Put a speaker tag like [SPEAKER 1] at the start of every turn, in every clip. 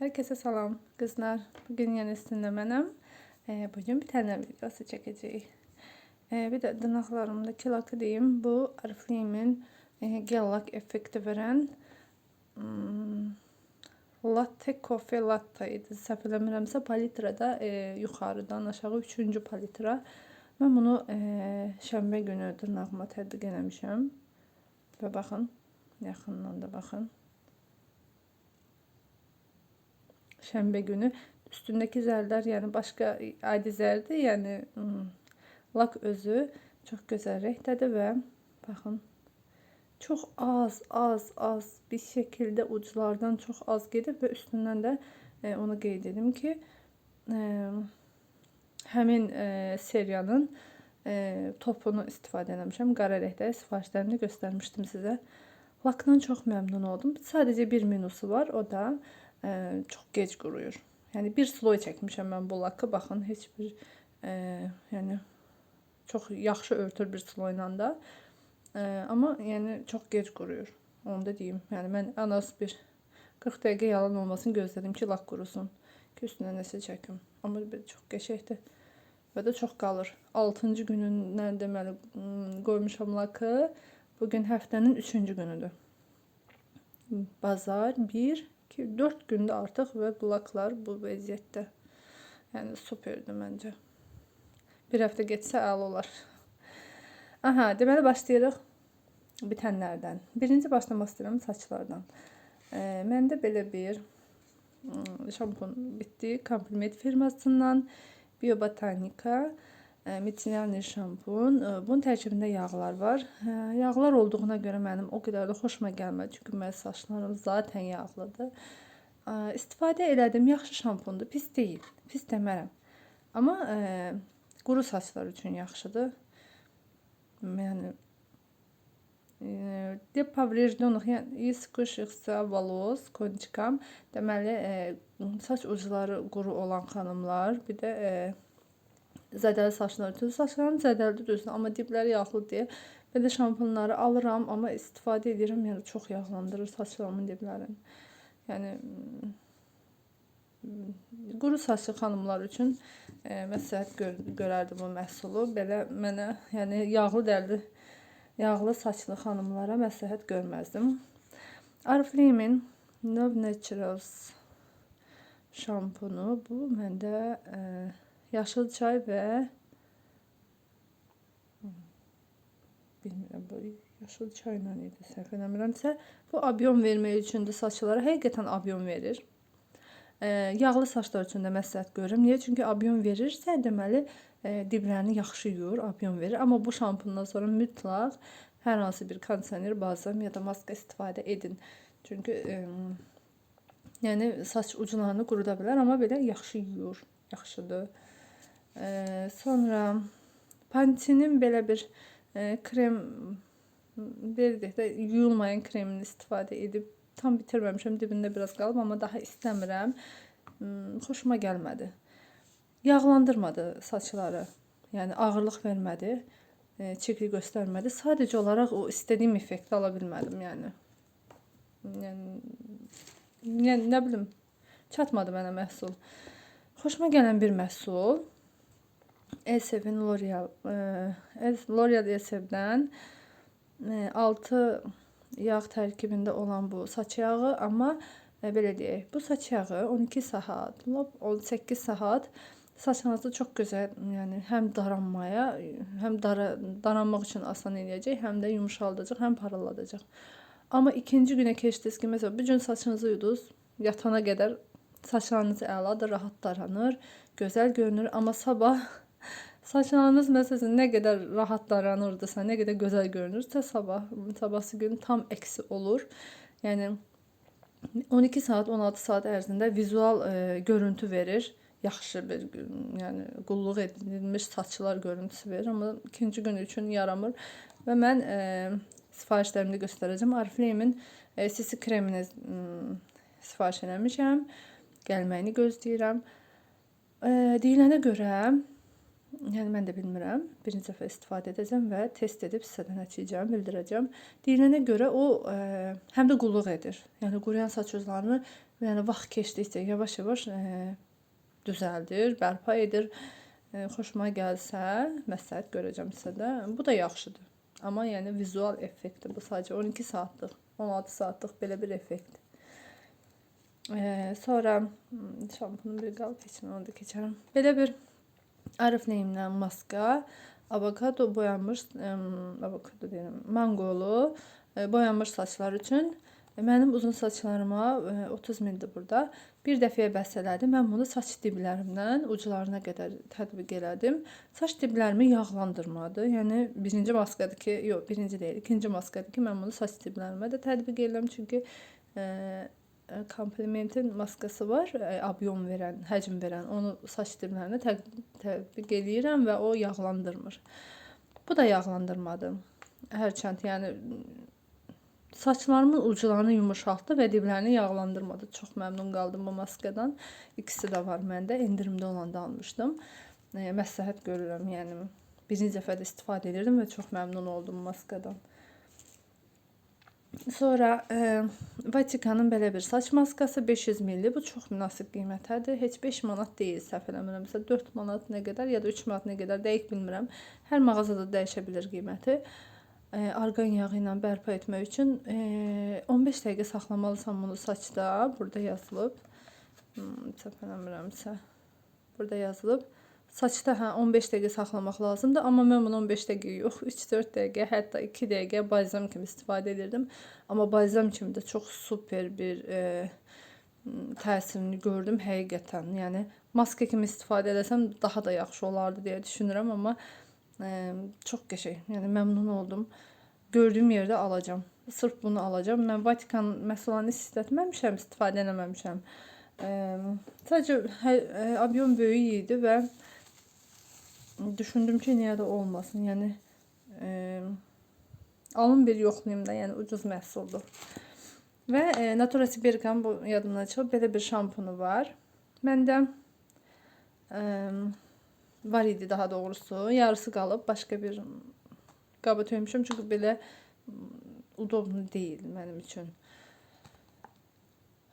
[SPEAKER 1] Herkese salam kızlar. Bugün yine sizinle mənəm. Ee, bugün bir tane videosu çəkəcəyik. Ee, bir də dırnaqlarımdakı lakı deyim. Bu Ariflame'in e, gel lak effekti veren hmm, latte coffee latte idi. Səhv eləmirəmsə palitrada e, yuxarıdan aşağı 3-cü palitra. Mən bunu e, şənbə günü dırnağıma tətbiq eləmişəm. Və baxın, yaxından da baxın. Şənbə günü üstündəki zərlər, yəni başqa adi zərdir, yəni hmm, lak özü çox gözəl rəngdədir və baxın çox az, az, az bir şəkildə uclardan çox az gedib və üstündən də e, onu qeyd edim ki, e, həmin e, seriyanın e, topunu istifadə eləmişəm. Qara rəngdə sifarişlərini göstərmişdim sizə. Lakdan çox məmnun oldum. Sadəcə bir minusu var, o da çok geç quruyur. Yəni bir sloy çəkmişəm mən bu lakı. Baxın, heç bir e, yəni çox yaxşı örtür bir sloyla da. E, amma yəni çox gec quruyur. Onu da deyim. Yəni mən ən az bir 40 dəqiqə yalan olmasın gözlədim ki, lak qurusun. Ki üstünə nəsə çəkim. Amma çox qəşəngdir. Və də çox qalır. 6-cı günündən deməli qoymuşam lakı. Bugün həftənin 3-cü günüdür. Bazar 1 ki 4 günde artık ve blaklar bu vəziyyətdə. Yəni superdir məncə. Bir həftə getsə əla olar. Aha, deməli başlayırıq bitənlərdən. Birinci başlamaq istəyirəm saçlardan. E, məndə belə bir şampun bitdi. Compliment firmasından Biobotanica e, Mitinelli şampun. E, bunun tərkibində yağlar var. Hə, yağlar olduğuna görə mənim o qədər də xoşuma gəlmədi. Çünki mənim saçlarım zaten yağlıdır. İstifadə elədim. Yaxşı şampundur. Pis deyil. Pis demərəm. Amma e, quru saçlar üçün yaxşıdır. Yəni e, depovrejdenoh, yəni iskışıqsa valos, konçikam, deməli saç ucları quru olan xanımlar, bir də zədəli saçlar üçün saçlarım zədəlidir düzdür, amma dibləri yağlı deyə belə şampunları alıram, amma istifadə edirəm, yəni çox yağlandırır saçlarımın diblərini. Yəni quru saçlı xanımlar üçün e, məsləhət gör görərdim bu məhsulu. Belə mənə, yəni yağlı dərli yağlı saçlı xanımlara məsləhət görməzdim. Ariflame'in Love Naturals şampunu bu məndə e, yaşıl çay və bilmirəm bu yaşıl çayla idi səhv eləmirəmsə bu abyon vermək üçündür saçlara həqiqətən abyon verir. E, yağlı saçlar üçün də məsləhət görürəm. Niyə? Çünki abyon verirsə, deməli e, diblərini yaxşı yuyur, abyon verir. Amma bu şampundan sonra mütləq hər hansı bir kondisioner, balzam ya da maska istifadə edin. Çünki e, yəni saç uclarını quruda bilər, amma belə yaxşı yuyur, yaxşıdır. E, sonra Pantene'in belə bir e, krem verdik də yuyulmayan kremini istifadə edib tam bitirməmişəm. Dibində biraz qalıb, amma daha istəmirəm. Hmm, xoşuma gəlmədi. Yağlandırmadı saçları. Yəni ağırlıq vermədi. E, çirkli göstərmədi. Sadəcə olaraq o istədiyim effekti ala bilmədim, yəni. Yəni, yəni nə çatmadı mənə məhsul. Xoşuma gələn bir məhsul. Elsev'in L'Oreal e, L'Oreal Elsev'dən e, 6 yağ tərkibində olan bu saç yağı, amma e, belə deyək, bu saç yağı 12 saat, 18 saat saçınızı çox gözəl, yəni həm daranmaya, həm dara, daranmaq üçün asan eləyəcək, həm də yumşaldacaq, həm parıldadacaq. Amma ikinci günə keçdiniz ki, məsələn, bu gün saçınızı yuduz, yatana qədər saçlarınız əladır, rahat daranır, gözəl görünür, amma sabah Saçlarınız məsələn nə qədər rahat daranırdısa, nə qədər gözəl görünürsə sabah, sabahsı gün tam əksi olur. Yəni 12 saat, 16 saat ərzində vizual e, görüntü verir. Yaxşı bir yəni qulluq edilmiş saçlar görüntüsü verir, amma ikinci gün üçün yaramır. Və mən e, sifarişlərimdə göstərəcəm. Ariflame'in e, sisi kremini sifariş eləmişəm. Gəlməyini gözləyirəm. E, deyilənə görə Yəni mən də bilmirəm. Birinci dəfə istifadə edəcəm və test edib sizə də nəticəni bildirəcəm. Deyilənə görə o ə, həm də qulluq edir. Yəni quruyan saç uzlarını yəni vaxt keçdikcə yavaş-yavaş ə, düzəldir, bərpa edir. Ə, xoşuma gəlsə, məsləhət görəcəm sizə də. Bu da yaxşıdır. Amma yəni vizual effektdir bu sadəcə 12 saatlıq, 16 saatlıq belə bir effektdir. Ee, sonra hmm, şampunun bir qalıb heç nə onu da keçərəm. Belə bir Arif neyimdən maska, avokado boyanmış, em, avokado deyirəm, manqolu e, boyanmış saçlar üçün e, mənim uzun saçlarıma e, 30 mindir burada. Bir dəfəyə bəs elədim. Mən bunu saç diblərimdən uclarına qədər tətbiq elədim. Saç diblərimi yağlandırmadı. Yəni birinci maskadır ki, yox, birinci deyil, ikinci maskadır ki, mən bunu saç diblərimə də tətbiq edirəm çünki e, e, komplimentin maskası var, e, obyon verən, həcm verən. Onu saç diblərinə tə tətbiq eləyirəm və o yağlandırmır. Bu da yağlandırmadı. Hərçənd yəni saçlarımın uclarını yumuşaltdı və diblərini yağlandırmadı. Çox məmnun qaldım bu maskadan. İkisi də var məndə. Endirimdə olanda almışdım. E, məsləhət görürəm, yəni birinci dəfə də istifadə edirdim və çox məmnun oldum maskadan. Sonra e, Vatikanın belə bir saç maskası 500 milli. Bu çox münasib qiymətədir. Heç 5 manat deyil, səhv eləmirəmsə 4 manat nə qədər ya da 3 manat nə qədər dəqiq bilmirəm. Hər mağazada dəyişə bilər qiyməti. E, arqan yağı ilə bərpa etmək üçün e, 15 dəqiqə saxlamalısan bunu saçda. Burada yazılıb. Hmm, səhv eləmirəmsə. Burada yazılıb. Saçda hə 15 dəqiqə saxlamaq lazımdır, amma mən bunu 15 dəqiqə yox, 3-4 dəqiqə, hətta 2 dəqiqə balzam kimi istifadə edirdim. Amma balzam kimi də çox super bir e, təsirini gördüm həqiqətən. Yəni maska kimi istifadə etsəm daha da yaxşı olardı deyə düşünürəm, amma e, çox qəşəng. Yəni məmnun oldum. Gördüyüm yerdə alacağam. Sırf bunu alacağam. Mən Vatikan məhsullarını istətməmişəm, istifadə etməmişəm. E, sadəcə hə, e, obyon böyük idi və düşündüm ki niyə də olmasın. Yəni e, alın bir yoxlayım da, yəni ucuz məhsuldur. Və e, Natura Sibirkan bu yadımdan çıxıb belə bir şampunu var. Məndə e, var idi daha doğrusu. Yarısı qalıb, başqa bir qaba töymüşəm çünki belə udoblu deyil mənim üçün.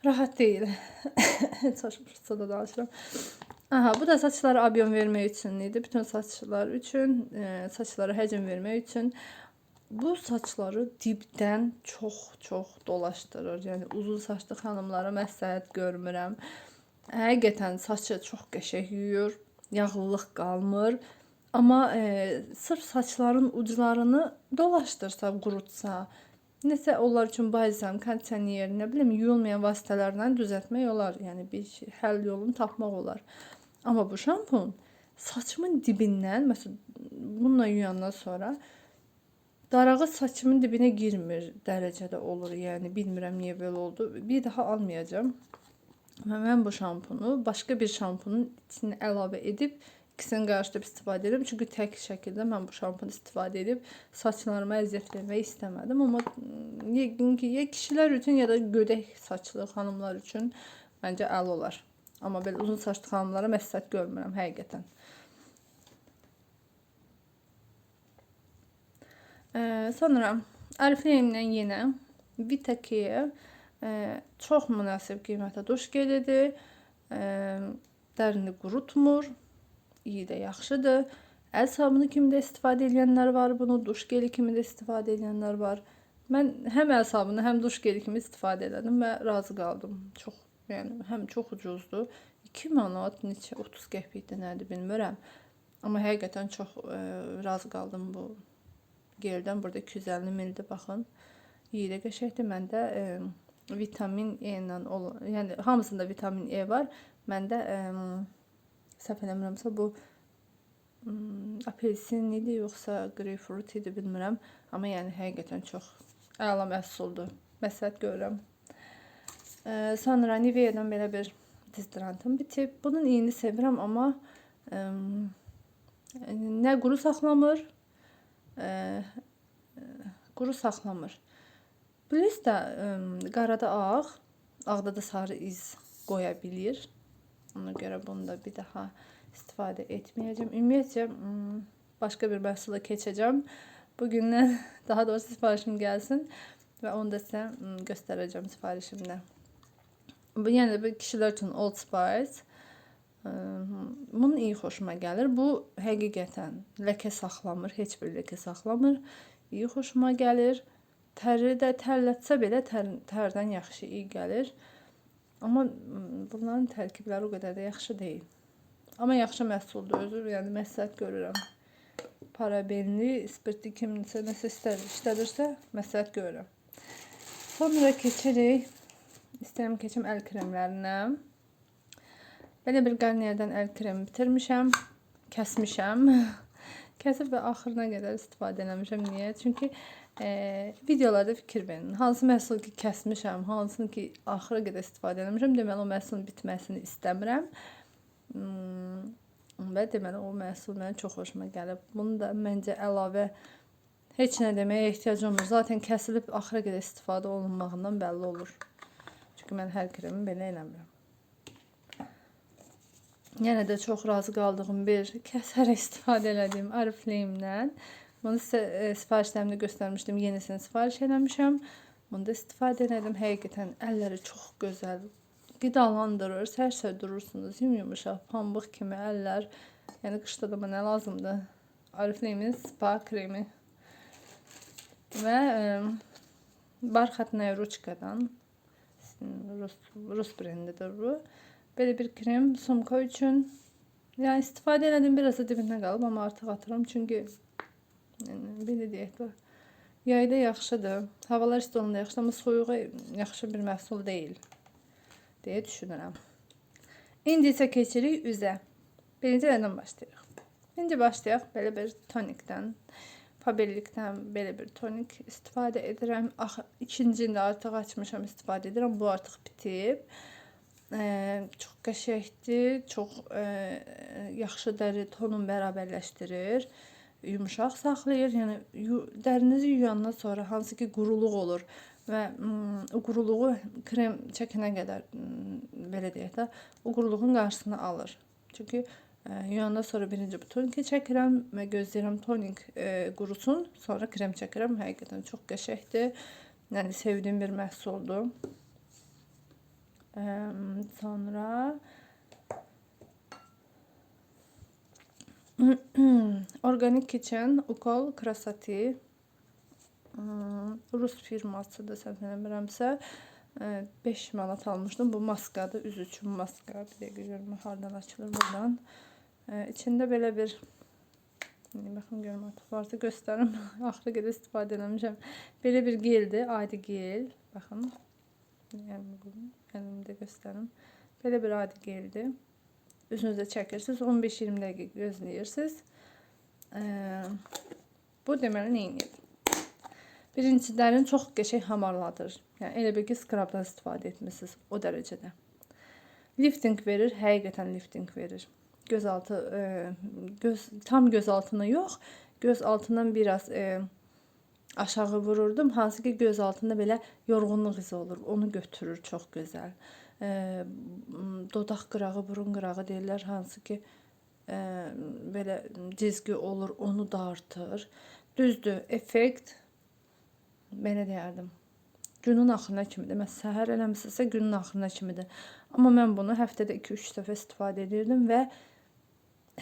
[SPEAKER 1] Rahat deyil. Saçmışsa da danışıram. Aha, bu da saçlara abyon vermək üçün idi. Bütün saçlar üçün, e, saçlara həcm vermək üçün bu saçları dibdən çox-çox dolaşdırır. Yəni uzun saçlı xanımlara məsləhət görmürəm. Həqiqətən saçı çox qəşəng yuyur, yağlılıq qalmır. Amma e, sırf saçların uclarını dolaşdırsa, qurutsa, nəsə onlar üçün balzam, kondisioner, nə bilim, yuyulmayan vasitələrlə düzəltmək olar. Yəni bir şey, həll yolunu tapmaq olar. Ama bu şampun saçımın dibindən, məsələn, bununla yuyandan sonra darağı saçımın dibinə girmir dərəcədə olur. Yəni bilmirəm niyə belə oldu. Bir daha almayacağam. Və mən bu şampunu başqa bir şampunun içinə əlavə edib ikisini qarışdırıb istifadə edirəm. Çünki tək şəkildə mən bu şampunu istifadə edib saçlarıma əziyyət vermək istəmədim. Amma yəqin ki, ya kişilər üçün ya da gödək saçlı xanımlar üçün məncə əl olar. Amma belə uzun saçlı xanımlara məsləhət görmürəm həqiqətən. Ee, sonra Ariflame-dən yenə Vita Care e, çox münasib qiymətə duş gelidir. E, dərini qurutmur. İyi də yaxşıdır. Əl sabunu kimi də istifadə edənlər var bunu, duş geli kimi də istifadə edənlər var. Mən həm əl sabunu, həm duş geli kimi istifadə elədim və razı qaldım. Çox Yəni həm çox ucuzdur. 2 manat neçə 30 qəpikdir nədir bilmirəm. Amma həqiqətən çox ə, e, razı qaldım bu geldən. Burada 250 mildir baxın. İyi də qəşəngdir. Məndə ə, e, vitamin E ilə yəni hamısında vitamin E var. Məndə ə, e, səhv eləmirəmsə bu ə, apelsin idi yoxsa greypfrut idi bilmirəm. Amma yəni həqiqətən çox əla məhsuldur. Məsləhət görürəm. Ee, sonra Nivea'dan belə bir dizdrantım bitib. Bunun iyini sevirəm, amma ə, nə quru saxlamır, ə, quru saxlamır. Bliss də ə, qarada ağ, ağda da sarı iz qoya bilir. Ona görə bunu da bir daha istifadə etməyəcəm. Ümumiyyətcə başqa bir məhsula keçəcəm. Bugündən daha doğrusu sifarişim gəlsin və onu da sizə göstərəcəm sifarişimdə. Yəni bu kişilər üçün Old Spice. Bunun iyi xoşuma gəlir. Bu həqiqətən ləkə saxlamır, heç bir ləkə saxlamır. İyi xoşuma gəlir. Təri də tərlətsə belə tər, tərdən yaxşı iyi gəlir. Amma mm, bunların tərkibləri o qədər də yaxşı deyil. Amma yaxşı məhsuldur özü, yəni məsləhət görürəm. Parabenli, spirtli kimsə nəsə istər, işlədirsə məsləhət görürəm. Sonra keçirik. İstəyirəm keçim əl kremlərinə. Belə bir Garnierdən əl kremi bitirmişəm. Kəsmişəm. Kəsib və axırına qədər istifadə eləmişəm. Niyə? Çünki e, videolarda fikir verin. Hansı məhsul ki kəsmişəm, hansını ki axıra qədər istifadə eləmişəm, deməli o məhsulun bitməsini istəmirəm. Hmm, və deməli o məhsul mənə çox xoşuma gəlib. Bunu da məncə əlavə heç nə deməyə ehtiyac olmur. Zaten kəsilib axıra qədər istifadə olunmağından bəlli olur. Çünki mən hər kremi belə eləmirəm. Yenə də çox razı qaldığım bir kəsərək istifadə elədiyim Oriflame-dən. Bunu sizə e, sifarişlərimdə göstərmişdim. Yenisini sifariş eləmişəm. Bunu da istifadə elədim. Həqiqətən əlləri çox gözəl qidalandırır, sərsər durursunuz. Yumyumuşaq, pambıq kimi əllər. Yəni qışda da mənə lazımdır. Oriflame-in spa kremi. Və e, Barxatnaya Ruçkadan Rus, Rus brendidir bu. Belə bir krem sumka üçün. Yəni istifadə elədim biraz da dibində qalıb, amma artıq atıram çünki yəni belə deyək də yayda yaxşıdır. Havalar isti olanda yaxşıdır, amma soyuğa yaxşı bir məhsul deyil deyə düşünürəm. İndi isə keçirik üzə. Birinci nədən başlayırıq? İndi başlayaq belə bir tonikdən. Fabellikdən belə bir tonik istifadə edirəm. Axı ikincini də artıq açmışam, istifadə edirəm. Bu artıq bitib. Ee, çox qəşəngdir, çox e, yaxşı dəri tonun bərabərləşdirir, yumşaq saxlayır. Yəni yu, dərinizi yuyandan sonra hansı ki quruluq olur və o quruluğu krem çəkənə qədər belə deyək də, o quruluğun qarşısını alır. Çünki e, yuyandan sonra birinci bu toniki çəkirəm və gözləyirəm tonik e, qurusun, sonra krem çəkirəm. Həqiqətən çox qəşəngdir. Yəni sevdiyim bir məhsuldur. Eee, sonra Organic Kitchen Ukol Krasati Hmm, Rus firmasıdır səhv eləmirəmsə 5 manat almışdım. Bu maskadır, üz üçün maska. Bir dəqiqə görüm hardan açılır buradan. Ee, içində belə bir İndi baxın görüm artıq varsa göstərim. Axıra qədər istifadə eləmişəm. Belə bir geldir, adi gel. Baxın. Yəni əlimdə göstərim. Belə bir adi geldi. Üzünüzə çəkirsiniz. 15-20 dəqiqə gözləyirsiniz. Ee, bu deməli nə edir? Birincisi dərin çox qəşəng hamarladır. Yəni elə bil ki, skrabdan istifadə etmisiniz o dərəcədə. Lifting verir, həqiqətən lifting verir. Göz altı e, göz tam göz altına yox, göz altından biraz e, aşağı vururdum. Hansı ki göz altında belə yorğunluq izi olur. Onu götürür çox gözəl. E, dodaq qırağı, burun qırağı deyirlər, hansı ki e, belə cizgi olur, onu da artır. Düzdür, effekt belə deyərdim. Günün axırına kimidir. Mən səhər eləmisinizsə günün axırına kimidir. Amma mən bunu həftədə 2-3 dəfə istifadə edirdim və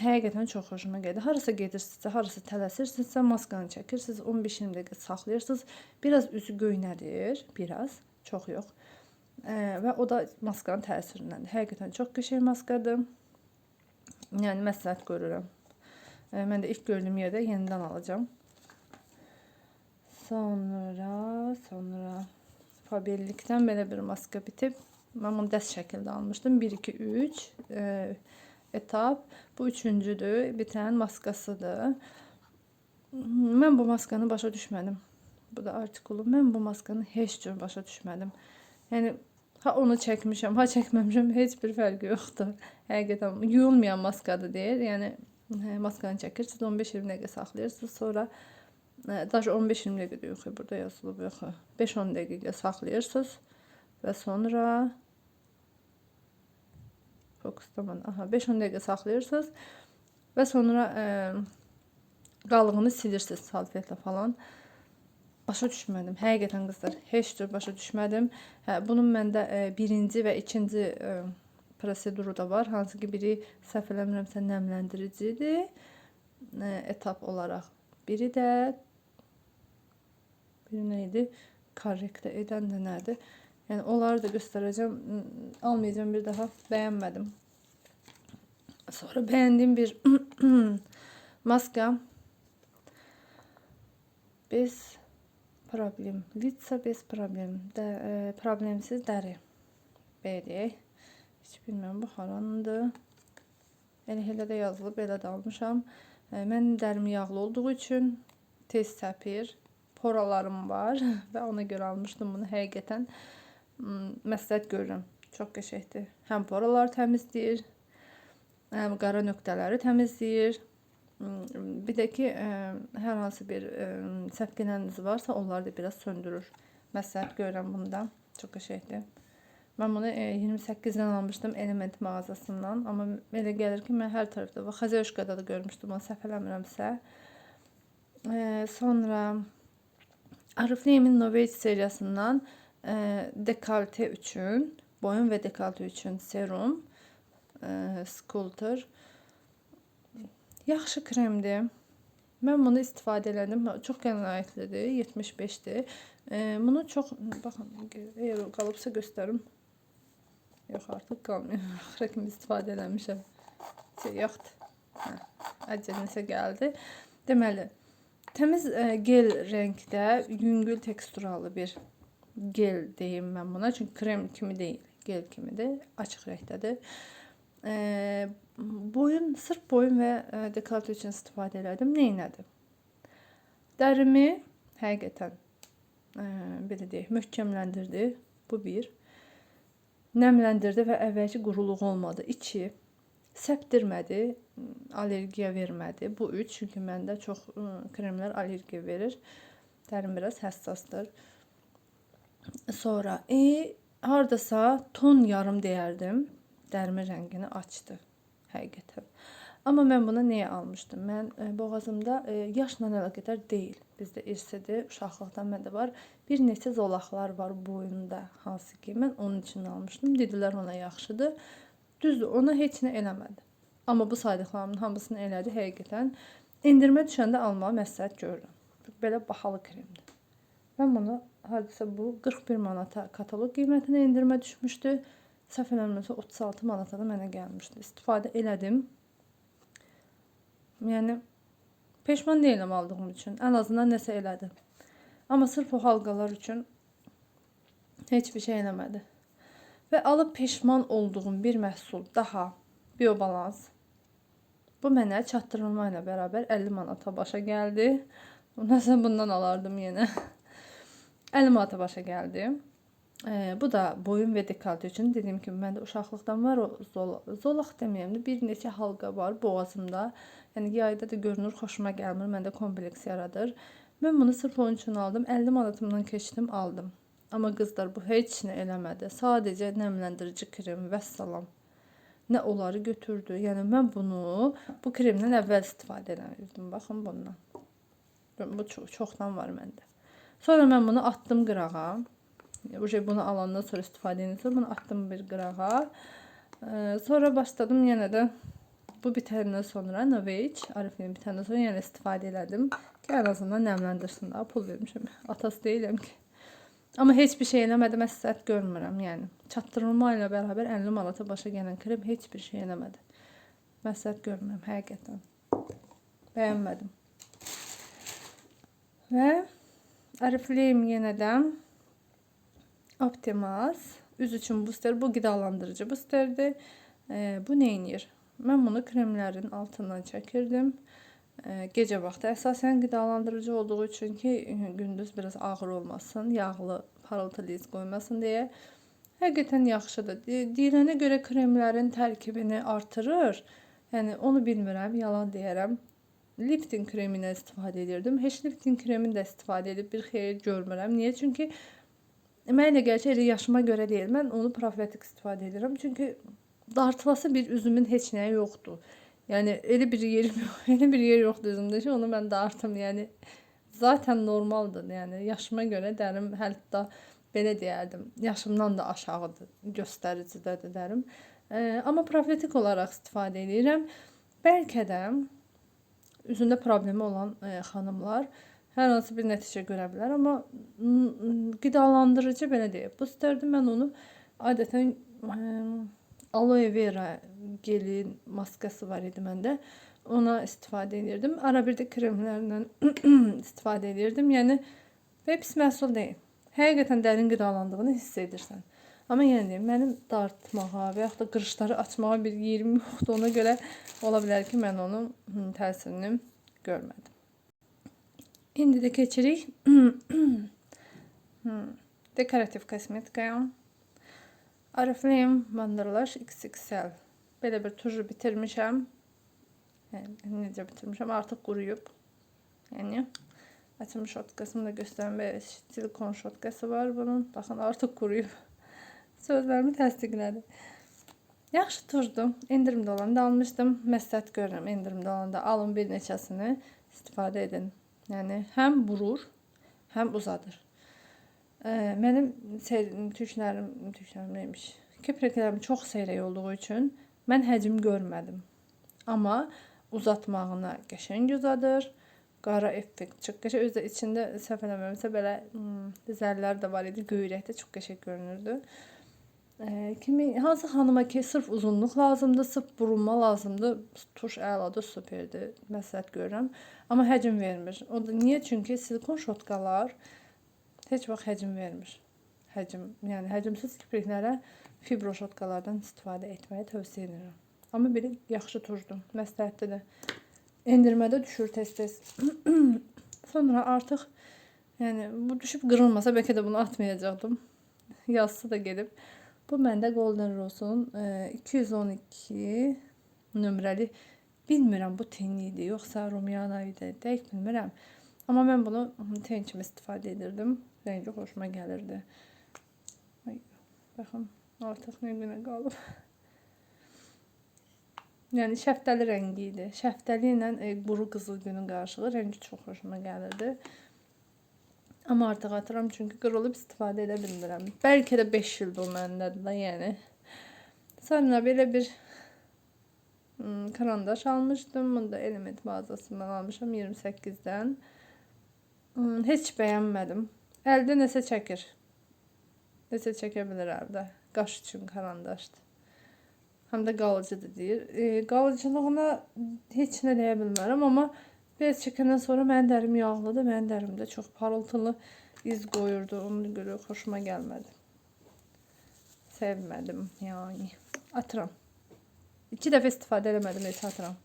[SPEAKER 1] həqiqətən çox xoşuma gəldi. Harasa gedirsinizsə, harasa tələsirsinizsə, maskanı çəkirsiniz, 15-20 dəqiqə saxlayırsınız. Biraz üzü göynədir, biraz, çox yox. E, və o da maskanın təsirindəndir. Həqiqətən çox qəşəng maskadır. Yəni məsləhət görürəm. E, mən də ilk gördüyüm yerdə yenidən alacağam. Sonra, sonra Fabellikdən belə bir maska bitib. Mən bunu dəst şəkildə almışdım. 1 2 3 e, etap. Bu üçüncüdür. Bitən maskasıdır. Mən bu maskanı başa düşmədim. Bu da artikulu. Mən bu maskanı heç cür başa düşmədim. Yəni ha onu çəkmişəm, ha çəkməmişəm, heç bir fərqi yoxdur. Həqiqətən yuyulmayan maskadır deyir. Yəni hə, maskanı çəkirsiniz, 15-20 dəqiqə saxlayırsınız, sonra Daş 15-20 dəqiqə yox, burada yazılıb yox. 5-10 dəqiqə saxlayırsınız və sonra fokuslamadı. Aha 5-10 dəqiqə saxlayırsınız və sonra e, qalığını silirsiniz salfetlə falan. Başa düşmədim. Həqiqətən qızlar, heç cür başa düşmədim. Hə, bunun məndə e, birinci və ikinci e, proseduru da var. Hansı ki biri səhv eləmirəmsə nəmləndiricidir. E, etap olaraq. Biri də biri neydi? Korrekte eden de nerede? Yani onları da göstereceğim. Hmm, Almayacağım bir daha. Beğenmedim. Sonra beğendiğim bir maska. Bez problem. Vitsa bez problem. De, e, problemsiz deri. Belə. Hiç bilmirəm bu harandı. Elə elə də yazılıb, elə də almışam. E, mən dərim yağlı olduğu üçün tez səpir. Poralarım var və ona görə almışdım bunu həqiqətən. M, Məsləhət görürəm. Çox qəşəngdir. Həm poraları təmizləyir, həm qara nöqtələri təmizləyir. M, Bir də ki, ə, hər hansı bir ə, səpkinəniz varsa, onları da biraz söndürür. Məsləhət görürəm bunda. Çox qəşəngdir. Mən bunu e, 28-dən almışdım Element mağazasından, amma elə gəlir ki, mən hər tərəfdə var. Xazeyoşkada da görmüşdüm, onu səhv eləmirəmsə. E, sonra Ariflame'in Novage seriyasından e, dekolte üçün, boyun və dekolte üçün serum, Sculptor. Yaxşı kremdir. Mən bunu istifadə elədim. Çox qənaətlidir. 75-dir. E, bunu çox baxın, əgər qalıbsa göstərim. Yox, artıq qalmıyor. Kimi istifadə eləmişəm. Şey yoxdur. Hə, nəsə gəldi. Deməli, təmiz e, gel rəngdə yüngül teksturalı bir gel deyim mən buna. Çünki krem kimi deyil, gel kimidir. Açıq rəngdədir. E, boyun, sırf boyun və e, dekolte üçün istifadə elədim. Neynədim? Dərimi həqiqətən e, belə deyək, möhkəmləndirdi. Bu bir. Nəmləndirdi və əvvəlki quruluq olmadı. 2. Səpdirmədi, allergiya vermədi. Bu 3. Çünki məndə çox ıı, kremlər allergiya verir. Dərim biraz həssasdır. Sonra e, hardasa ton yarım deyərdim. Dərimin rəngini açdı. Həqiqətən. Amma mən buna niyə almışdım? Mən e, boğazımda e, yaşla əlaqədar deyil. Bizdə irsidir, uşaqlıqdan məndə var. Bir neçə zolaqlar var boyunda, hansı ki mən onun üçün almışdım. Dedilər ona yaxşıdır. Düzdür, ona heç nə eləmədi. Amma bu saydıqlarımın hamısını elədi həqiqətən. Endirmə düşəndə almağı məsləhət görürəm. Belə bahalı kremdir. Mən bunu hardasa bu 41 manata kataloq qiymətinə endirmə düşmüşdü. Səhv eləmirəmsə 36 manata da mənə gəlmişdi. İstifadə elədim. Yəni peşman deyiləm aldığım üçün. Ən azından nəsə elədim. Amma sırf o halqalar üçün heç bir şey eləmədi. Və alıb peşman olduğum bir məhsul daha biobalans. Bu mənə çatdırılma ilə bərabər 50 manata başa gəldi. Nəsə bundan alardım yenə. 50 manata başa gəldi. Ee, bu da boyun və dekolte üçün dediyim kimi məndə uşaqlıqdan var o zolaq, zolaq deməyəm də bir neçə halqa var boğazımda. Yəni yayda da görünür, xoşuma gəlmir, məndə kompleks yaradır. Mən bunu sırf onun üçün aldım. 50 manatımdan keçdim, aldım. Amma qızlar bu heç nə eləmədi. Sadəcə nəmləndirici krem və salam. Nə onları götürdü. Yəni mən bunu bu kremdən əvvəl istifadə edirdim. Baxın bundan. Bu çox, çoxdan var məndə. Sonra mən bunu atdım qırağa. Bu şey bunu alandan sonra istifadə edirəm. Bunu atdım bir qırağa. Ee, sonra başladım yenə də bu bitəndən sonra Novage Arifin bitəndən sonra yenə istifadə elədim ki, ən azından nəmləndirsin daha pul vermişəm. Atası deyiləm ki. Amma heç bir şey eləmədi, məsləhət görmürəm, yəni. Çatdırılma ilə bərabər 50 manata başa gələn krem heç bir şey eləmədi. Məsləhət görmürəm həqiqətən. Bəyənmədim. Və Ariflame yenədən Optimaz üz üçün booster. Bu qidalandırıcı boosterdir. E, bu neynir? Mən bunu kremlərin altından çəkirdim. E, gecə vaxtı əsasən qidalandırıcı olduğu üçün ki, gündüz biraz ağır olmasın, yağlı, parıltılı iz qoymasın deyə. Həqiqətən yaxşıdır. De- Deyilənə görə kremlərin tərkibini artırır. Yəni onu bilmirəm, yalan deyərəm. Lifting kreminə istifadə edirdim. Heç lifting kremini də istifadə edib bir xeyir görmürəm. Niyə? Çünki Mənə elə gəlir ki, elə yaşıma görə deyil. Mən onu profetik istifadə edirəm. Çünki dartılası bir üzümün heç nəyi yoxdur. Yəni elə bir yerim yox, elə bir yer yoxdur üzümdə ki, onu mən dartım. Yəni zaten normaldır. Yəni yaşıma görə dərim hətta belə deyərdim, yaşımdan da aşağıdır, göstəricidədir dərim. Eee, amma profetik olaraq istifadə edirəm. Bəlkə də üzündə problemi olan eee, xanımlar hər hansı bir nəticə görə bilər, amma qidalandırıcı belə deyək. Bu istərdim mən onu adətən eee, aloe vera gelin maskası var idi məndə. Ona istifadə edirdim. Ara bir də kremlərlə istifadə edirdim. Yəni və pis məhsul deyil. Həqiqətən dərin qidalandığını hiss edirsən. Amma yenə deyim, mənim dartmağa və yaxud da qırışları açmağa bir yerim yoxdur. Ona görə ola bilər ki, mən onun təsirini görmədim. İndi də keçirik dekorativ kosmetikaya. Ariflame Wanderlush XXL. Belə bir turju bitirmişəm. Yəni necə bitirmişəm? Artıq quruyub. Yəni açılmış şotkasını da göstərim. Belə silikon şotkası var bunun. Baxın artıq quruyub. Sözlərimi təsdiqlədi. Yaxşı turdu. Endirimdə olanda almışdım. Məsləhət görürəm. Endirimdə olanda alın bir neçəsini istifadə edin. Yəni həm vurur, həm uzadır. Ee, Mənim tüklərim, tüklərim neymiş? Kipriklərim çox seyrək olduğu üçün mən həcm görmədim. Amma uzatmağına qəşəng uzadır. Qara effekt çox qəşəng. Özü də içində səhv eləmirəmsə belə hmm, zərlər də var idi. Göyrəkdə çox qəşəng görünürdü. Ee, kimi hansı xanıma ki sırf uzunluq lazımdır, sırf burunma lazımdır, tuş əladır, superdir. Məsləhət görürəm. Amma həcm vermir. O da niyə? Çünki silikon şotkalar heç vaxt həcm vermir. Həcm, yəni həcmsiz kipriklərə fibro şotkalardan istifadə etməyi tövsiyə edirəm. Amma belə yaxşı turdu. Məsləhətlidir. Endirmədə düşür tez-tez. Sonra artıq yəni bu düşüb qırılmasa bəlkə də bunu atmayacaqdım. Yazsı da gedib. Bu məndə Golden Rose'un e, 212 nömrəli bilmirəm bu ten idi yoxsa Rumiana idi. Dəqiq bilmirəm. Amma mən bunu ten kimi istifadə edirdim. Rəngi xoşuma gəlirdi. Ay, baxın, artıq nə günə qalıb. Yəni şəftəli rəngi idi. Şəftəli ilə e, quru qızıl günün qarışığı rəngi çox xoşuma gəlirdi. Amma artıq atıram çünki qırılıb istifadə edə bilmirəm. Bəlkə də 5 ildir o məndədir də, yəni. Sonra belə bir hmm, karandaş almışdım. Bunu da Element mağazasından almışam 28-dən. Hmm, heç bəyənmədim. Əldə nəsə çəkir. Nəsə çəkə bilər əldə. Qaş üçün karandaşdır. Həm də qalıcıdır deyir. E, qalıcılığına heç nə deyə bilmərəm, amma biraz çəkəndən sonra mənim dərim yağlıdır. Mənim dərimdə çox parıltılı iz qoyurdu. Ona görə xoşuma gəlmədi. Sevmədim yəni. Atıram. İki dəfə istifadə eləmədim, heç atıram.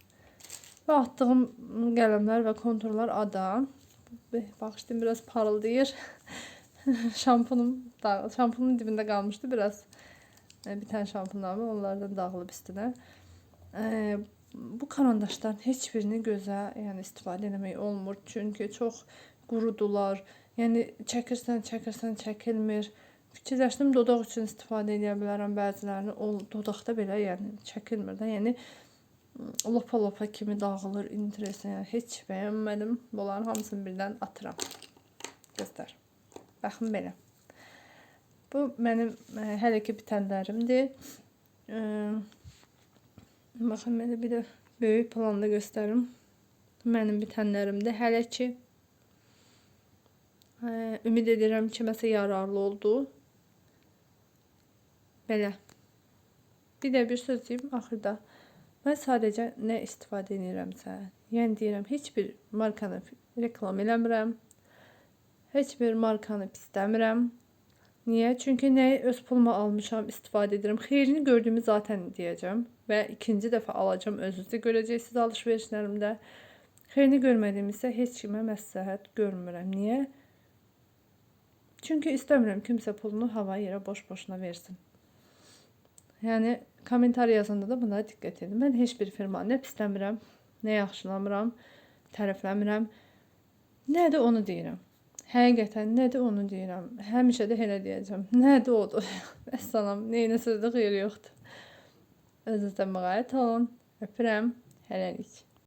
[SPEAKER 1] Və atdığım qələmlər və konturlar ada. Bağışlayın biraz parıldayır. şampunum da, şampunun dibində qalmışdı biraz. E, bir tane şampunlar var. Onlardan dağılıb üstünə. E, bu karandaşların heç birini gözə yəni istifadə etmək olmur. Çünki çox qurudular. Yəni çəkirsən, çəkirsən, çəkilmir. Fikirləşdim dodaq üçün istifadə edə bilərəm bəzilərini. O dodaqda belə yəni çəkilmir də. Yəni lopa-lopa kimi dağılır, interesən. Yəni heç bəyənmədim. Bunların hamısını birdən atıram. Göstər. Baxın belə. Bu mənim ə, hələ ki bitənlərimdir. Ə, baxın belə bir də böyük planda göstərim. Mənim bitənlərimdir hələ ki. Ə, ümid edirəm ki, məsə yararlı oldu. Belə. Bir də bir söz deyim axırda. Mən sadəcə nə istifadə edirəmsə, yəni deyirəm, heç bir markanı reklam eləmirəm. Heç bir markanı pisləmirəm. Niyə? Çünki nəyi öz puluma almışam, istifadə edirəm. Xeyrini gördüyümü zaten deyəcəm və ikinci dəfə alacağam. Özünüz də görəcəksiniz alış-verişlərimdə. Xeyrini görmədiyim isə heç kimə məsləhət görmürəm. Niyə? Çünki istəmirəm kimsə pulunu hava yerə boş-boşuna versin. Yəni kommentar yazanda da buna diqqət edin. Mən heç bir firmanı nə pisləmirəm, nə yaxşılamıram, tərəfləmirəm. Nədir onu deyirəm. Həqiqətən nədir onu deyirəm. Həmişə də elə deyəcəm. Nədir odur. Vəssalam, neynə sözdə xeyri yoxdur. Özünüzə müğayət olun. Öpürəm. Hələlik.